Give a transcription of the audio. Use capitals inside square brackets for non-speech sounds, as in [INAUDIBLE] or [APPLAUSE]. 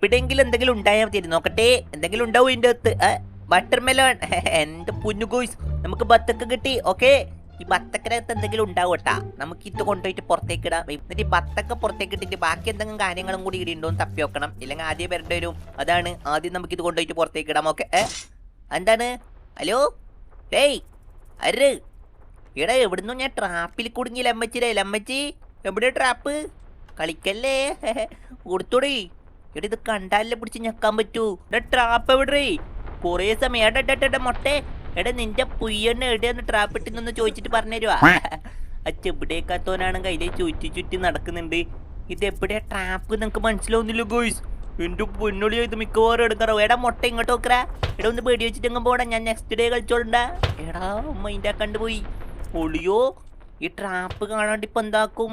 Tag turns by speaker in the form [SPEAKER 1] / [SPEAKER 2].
[SPEAKER 1] ഇവിടെയെങ്കിലും എന്തെങ്കിലും ഉണ്ടായാൽ മതി നോക്കട്ടെ എന്തെങ്കിലും ഉണ്ടാവും ഇതിന്റെ അകത്ത്? ബട്ടർ മെലോൺ എന്റെ പൊന്നു ഗോയ്സ് നമുക്ക് ബത്തക്ക കിട്ടി ഓക്കെ ഈ ബത്തക്കനകത്ത് എന്തെങ്കിലും ഉണ്ടാവും കേട്ടാ നമുക്ക് ഇത് കൊണ്ടുപോയിട്ട് പുറത്തേക്ക് ഇടാം. എന്നിട്ട് ഈ ബത്തക്ക പുറത്തേക്ക് ഇട്ടിട്ട് ബാക്കി എന്തെങ്കിലും കാര്യങ്ങളും കൂടി ഇവിടെ ഉണ്ടോ എന്ന് തപ്പി വെക്കണം ഇല്ലെങ്കിൽ ആദ്യം വരേണ്ടി വരും. അതാണ്. ആദ്യം നമുക്ക് ഇത് കൊണ്ടുപോയിട്ട് പുറത്തേക്ക് ഇടാം ഓക്കെ എന്താണ് ഹലോ? ഡേയ് അര് എടാ എവിടുന്നു ഞാൻ ട്രാപ്പിൽ കുടുങ്ങി ലമ്മച്ചിരേ ലമ്മച്ചി എവിടെ ട്രാപ്പ് കളിക്കല്ലേ? [LAUGHS] കൊടുത്തോടേ എടാ ഇത് കണ്ടാലേ പിടിച്ച് ഞെക്കാൻ പറ്റൂ. എടാ ട്രാപ്പ് എവിടെ കൊറേ സമയം. എടാ എടാ, എടാ മൊട്ടെ. എടാ നിന്റെ പുയ്യണ്ണ എവിടെയാണ് ട്രാപ്പ് ഇട്ടിന്നൊന്ന് ചോദിച്ചിട്ട് പറഞ്ഞുതരുവാ അച്ഛ എവിടേക്കാത്തോനാണ് കയ്യിലെ ചുറ്റി ചുറ്റി നടക്കുന്നുണ്ട്. ഇത് എവിടെയാ ട്രാപ്പ് നിനക്ക് മനസ്സിലാവുന്നില്ല ഗോയ്സ് എന്റെ പൊന്നൊളി ഇത് മിക്കവാറും എടുക്കാറോ എടാ മുട്ട ഇങ്ങോട്ട് നോക്കറാ എടാ ഒന്ന് പേടി വെച്ചിട്ടെങ്കിലും പോടാ ഞാൻ നെക്സ്റ്റ് ഡേ കളിച്ചോളണ്ട എടാ മൈൻഡ് കണ്ടുപോയി ഒളിയോ? ഈ ട്രാപ്പ് കാണാണ്ട് ഇപ്പൊ എന്താക്കും?